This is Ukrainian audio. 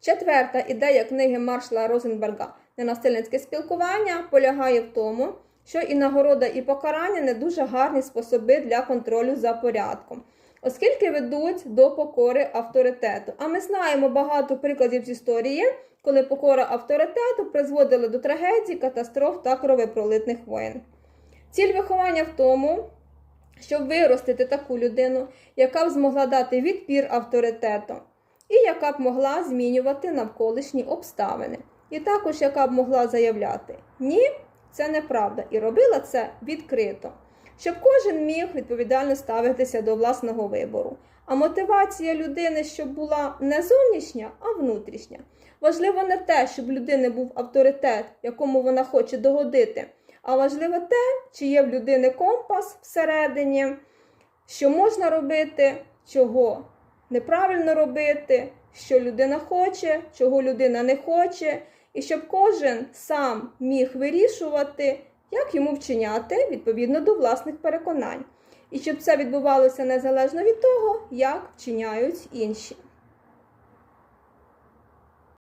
Четверта ідея книги Маршала Розенберга Ненасильницьке спілкування полягає в тому, що і нагорода, і покарання не дуже гарні способи для контролю за порядком, оскільки ведуть до покори авторитету. А ми знаємо багато прикладів з історії, коли покора авторитету призводила до трагедій, катастроф та кровопролитних воєн. Ціль виховання в тому, щоб виростити таку людину, яка б змогла дати відпір авторитету, і яка б могла змінювати навколишні обставини, і також яка б могла заявляти Ні, це неправда, і робила це відкрито, щоб кожен міг відповідально ставитися до власного вибору. А мотивація людини, щоб була не зовнішня, а внутрішня. Важливо не те, щоб людини був авторитет, якому вона хоче догодити, а важливо те, чи є в людини компас всередині, що можна робити, чого неправильно робити, що людина хоче, чого людина не хоче, і щоб кожен сам міг вирішувати, як йому вчиняти відповідно до власних переконань. І щоб це відбувалося незалежно від того, як вчиняють інші.